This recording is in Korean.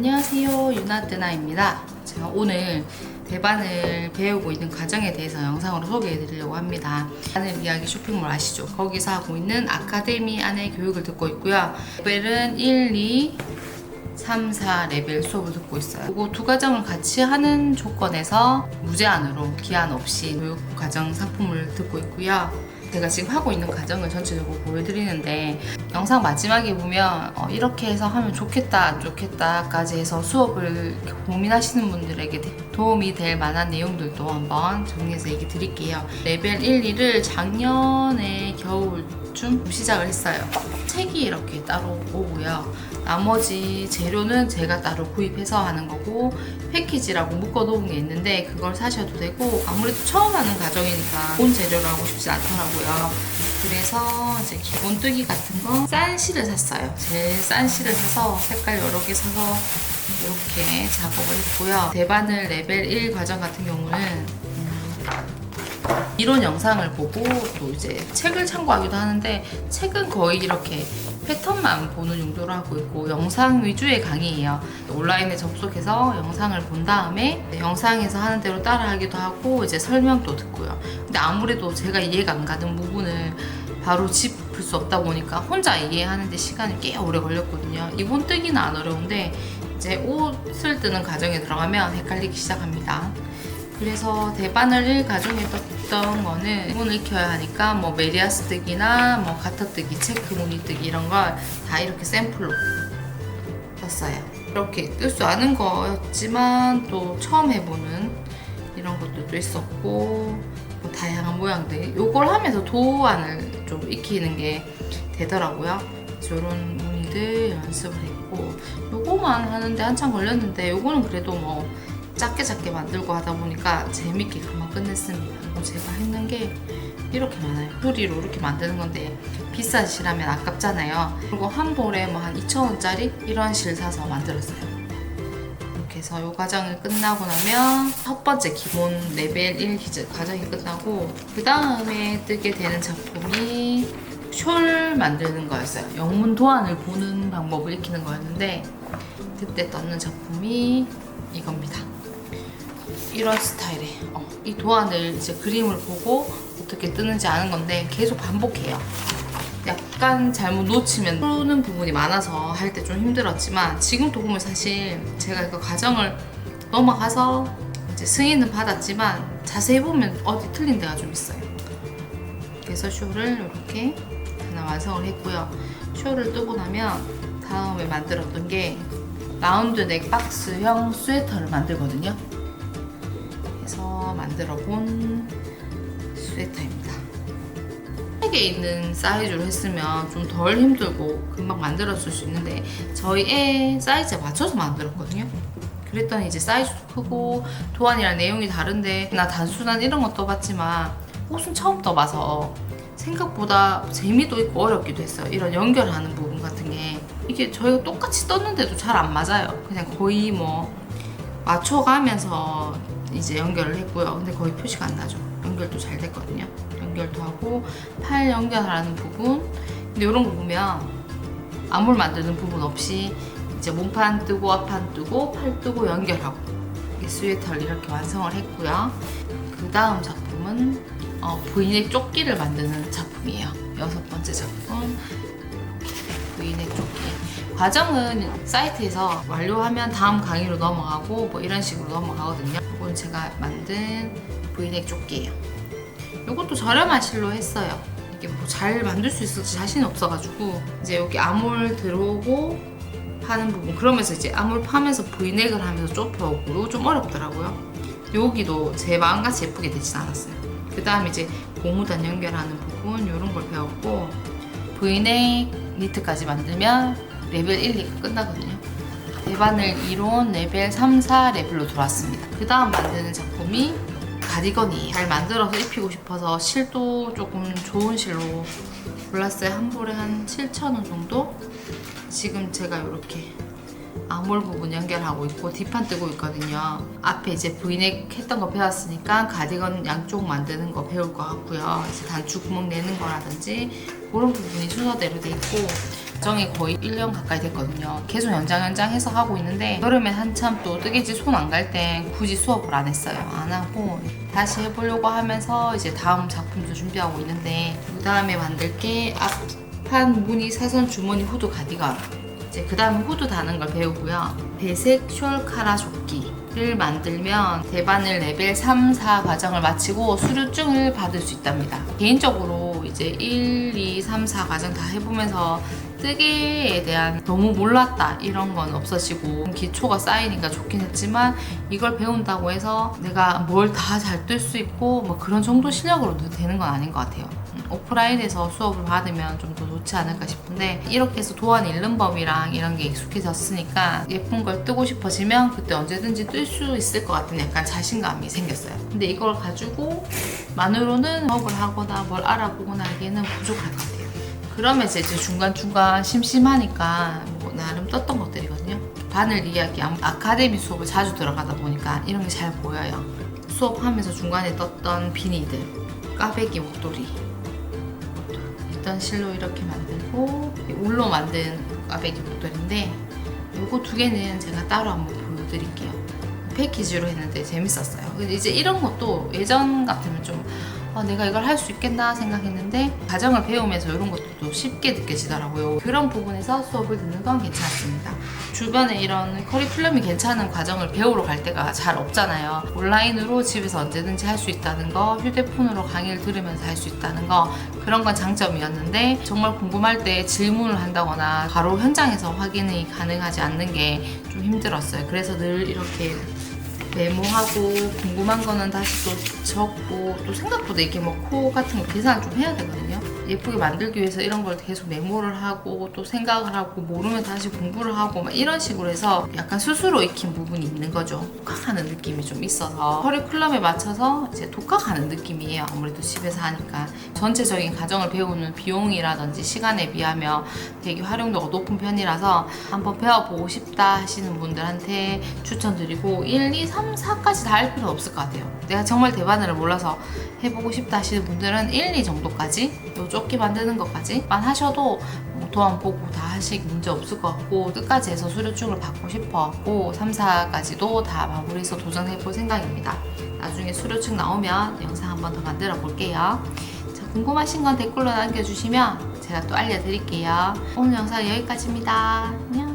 안녕하세요 유나뜨나입니다 제가 오늘 대반을 배우고 있는 과정에 대해서 영상으로 소개해 드리려고 합니다 하늘 이야기 쇼핑몰 아시죠? 거기서 하고 있는 아카데미 안에 교육을 듣고 있고요 레벨은 1, 2, 3, 4 레벨 수업을 듣고 있어요. 그리고 두 과정을 같이 하는 조건에서 무제한으로 기한 없이 교육 과정 상품을 듣고 있고요. 제가 지금 하고 있는 과정을 전체적으로 보여드리는데 영상 마지막에 보면 어, 이렇게 해서 하면 좋겠다 안 좋겠다까지 해서 수업을 고민하시는 분들에게 대- 도움이 될 만한 내용들도 한번 정리해서 얘기 드릴게요. 레벨 1, 2를 작년에 겨울 쯤 시작을 했어요. 책이 이렇게 따로 오고요. 나머지 재료는 제가 따로 구입해서 하는 거고 패키지라고 묶어놓은 게 있는데 그걸 사셔도 되고 아무래도 처음 하는 과정이니까 본 재료로 하고 싶지 않더라고요. 그래서 이제 기본 뜨기 같은 거 싼 실을 샀어요. 제일 싼 실을 사서 색깔 여러 개 사서 이렇게 작업을 했고요. 대바늘 레벨 1 과정 같은 경우는 이론 영상을 보고 또 이제 책을 참고하기도 하는데 책은 거의 이렇게 패턴만 보는 용도로 하고 있고 영상 위주의 강의예요. 온라인에 접속해서 영상을 본 다음에 영상에서 하는 대로 따라하기도 하고 이제 설명도 듣고요. 근데 아무래도 제가 이해가 안 가는 부분을 바로 짚을 수 없다 보니까 혼자 이해하는데 시간이 꽤 오래 걸렸거든요. 이번 뜨기는 안 어려운데 이제 옷을 뜨는 과정에 들어가면 헷갈리기 시작합니다. 그래서 대바늘 1 가정에 떴던 거는 기본을 익혀야 하니까 뭐 메리아스 뜨기나 뭐 가터 뜨기, 체크 무늬 뜨기 이런 걸 다 이렇게 샘플로 떴어요. 이렇게 뜰 수 아는 거였지만 또 처음 해보는 이런 것들도 있었고 뭐 다양한 모양들 요걸 하면서 도안을 좀 익히는 게 되더라고요. 이런 무늬들 연습을 했고 요거만 하는데 한참 걸렸는데 요거는 그래도 뭐 작게 작게 만들고 하다 보니까 재밌게 금방 끝냈습니다. 제가 했는 게 이렇게 많아요. 소리로 이렇게 만드는 건데 비싼 실하면 아깝잖아요. 그리고 한 볼에 뭐 한 2,000원짜리 이런 실 사서 만들었어요. 이렇게 해서 이 과정이 끝나고 나면 첫 번째 기본 레벨 1 기준 과정이 끝나고 그 다음에 뜨게 되는 작품이 숄 만드는 거였어요. 영문 도안을 보는 방법을 익히는 거였는데 그때 떴는 작품이 이겁니다. 이런 스타일의 어, 이 도안을 이제 그림을 보고 어떻게 뜨는지 아는 건데 계속 반복해요. 약간 잘못 놓치면 모르는 부분이 많아서 할 때 좀 힘들었지만 지금도 보면 사실 제가 이거 과정을 넘어가서 이제 승인은 받았지만 자세히 보면 어디 틀린 데가 좀 있어요. 그래서 쇼를 이렇게 하나 완성을 했고요. 쇼를 뜨고 나면 다음에 만들었던 게 라운드 넥 박스형 스웨터를 만들거든요. 만들어 본 스웨터입니다. 책에 있는 사이즈로 했으면 좀 덜 힘들고 금방 만들었을 수 있는데 저희 애 사이즈에 맞춰서 만들었거든요. 그랬더니 이제 사이즈도 크고 도안이랑 내용이 다른데 나 단순한 이런 거 떠봤지만 옷은 처음 떠봐서 생각보다 재미도 있고 어렵기도 했어요. 이런 연결하는 부분 같은 게 이게 저희가 똑같이 떴는데도 잘 안 맞아요. 그냥 거의 뭐 맞춰가면서 이제 연결을 했고요. 근데 거의 표시가 안 나죠. 연결도 잘 됐거든요. 연결도 하고 팔 연결하는 부분. 근데 이런 거 보면 암홀 만드는 부분 없이 이제 몸판 뜨고 앞판 뜨고 팔 뜨고 연결하고 스웨터를 이렇게 완성을 했고요. 그 다음 작품은 어, V넥 조끼를 만드는 작품이에요. 여섯 번째 작품 V넥 조끼. 과정은 사이트에서 완료하면 다음 강의로 넘어가고 뭐 이런 식으로 넘어가거든요. 이건 제가 만든 V넥 조끼예요. 이것도 저렴한 실로 했어요. 이게 뭐 잘 만들 수 있을지 자신 없어가지고 이제 여기 암홀 들어오고 하는 부분 그러면서 이제 암홀 파면서 V넥을 하면서 좁혀오고 이거 좀 어렵더라고요. 여기도 제 마음같이 예쁘게 되진 않았어요. 그 다음 이제 고무단 연결하는 부분 이런 걸 배웠고 V넥 니트까지 만들면 레벨 1, 2가 끝나거든요. 대바늘 이론 레벨 3, 4 레벨로 들어왔습니다. 그 다음 만드는 작품이 가디건이에요. 잘 만들어서 입히고 싶어서 실도 조금 좋은 실로 골랐어요. 한 볼에 한 7,000원 정도? 지금 제가 이렇게 암홀 부분 연결하고 있고 뒷판 뜨고 있거든요. 앞에 이제 V넥 했던 거 배웠으니까 가디건 양쪽 만드는 거 배울 것 같고요. 이제 단추 구멍 내는 거라든지 그런 부분이 순서대로 돼 있고 정이 거의 1년 가까이 됐거든요. 계속 연장 연장해서 하고 있는데 여름에 한참 또 뜨개질 손 안 갈 땐 굳이 수업을 안 했어요. 안 하고 다시 해보려고 하면서 이제 다음 작품도 준비하고 있는데 그 다음에 만들 게 앞판 무늬 사선 주머니 후드 가디건 이제 그 다음에 후드 다는 걸 배우고요. 배색 숄 카라 조끼 를 만들면 대바늘 레벨 3, 4 과정을 마치고 수료증을 받을 수 있답니다. 개인적으로 이제 1, 2, 3, 4 과정 다 해보면서 뜨개에 대한 너무 몰랐다 이런 건 없어지고 기초가 쌓이니까 좋긴 했지만 이걸 배운다고 해서 내가 뭘 다 잘 뜰 수 있고 뭐 그런 정도 실력으로 되는 건 아닌 것 같아요. 음, 오프라인에서 수업을 받으면 좀 더 좋지 않을까 싶은데 이렇게 해서 도안 읽는 법이랑 이런 게 익숙해졌으니까 예쁜 걸 뜨고 싶어지면 그때 언제든지 뜰 수 있을 것 같은 약간 자신감이 생겼어요. 근데 이걸 가지고 만으로는 수업을 하거나 뭘 알아보거나 하기에는 부족할 것 같아요. 그러면서 이제 중간중간 심심하니까 뭐 나름 떴던 것들이거든요. 바늘 이야기 아- 아카데미 수업을 자주 들어가다 보니까 이런 게 잘 보여요. 수업하면서 중간에 떴던 비니들, 까베기 목도리, 일단 실로 이렇게 만들고 울로 만든 꽈배기 목도리인데 요거 두 개는 제가 따로 한번 보여드릴게요. 패키지로 했는데 재밌었어요. 근데 이제 이런 것도 예전 같으면 좀 아, 내가 이걸 할 수 있겠나 생각했는데 과정을 배우면서 이런 것도 쉽게 느껴지더라고요. 그런 부분에서 수업을 듣는 건 괜찮습니다. 주변에 이런 커리큘럼이 괜찮은 과정을 배우러 갈 때가 잘 없잖아요. 온라인으로 집에서 언제든지 할 수 있다는 거, 휴대폰으로 강의를 들으면서 할 수 있다는 거, 그런 건 장점이었는데 정말 궁금할 때 질문을 한다거나 바로 현장에서 확인이 가능하지 않는 게 좀 힘들었어요. 그래서 늘 이렇게 메모하고 궁금한 거는 다시 또 적고 또 생각보다 이게 뭐 코 같은 거 계산을 좀 해야 되거든요. 예쁘게 만들기 위해서 이런 걸 계속 메모를 하고 또 생각을 하고 모르면 다시 공부를 하고 막 이런 식으로 해서 약간 스스로 익힌 부분이 있는 거죠. 독학하는 느낌이 좀 있어서 커리큘럼에 맞춰서 이제 독학하는 느낌이에요. 아무래도 집에서 하니까 전체적인 과정을 배우는 비용이라든지 시간에 비하면 되게 활용도가 높은 편이라서 한번 배워보고 싶다 하시는 분들한테 추천드리고 1, 2, 3, 4까지 다 할 필요는 없을 것 같아요. 내가 정말 대바늘을 몰라서 해보고 싶다 하시는 분들은 1, 2 정도까지 요 조끼 만드는 것까지만 하셔도 뭐 도안 보고 다 하시기 문제 없을 것 같고 끝까지 해서 수료증을 받고 싶어 갖고 3, 4까지도 다 마무리해서 도전해 볼 생각입니다. 나중에 수료증 나오면 영상 한번 더 만들어 볼게요. 자, 궁금하신 건 댓글로 남겨주시면 제가 또 알려드릴게요. 오늘 영상 여기까지입니다. 안녕.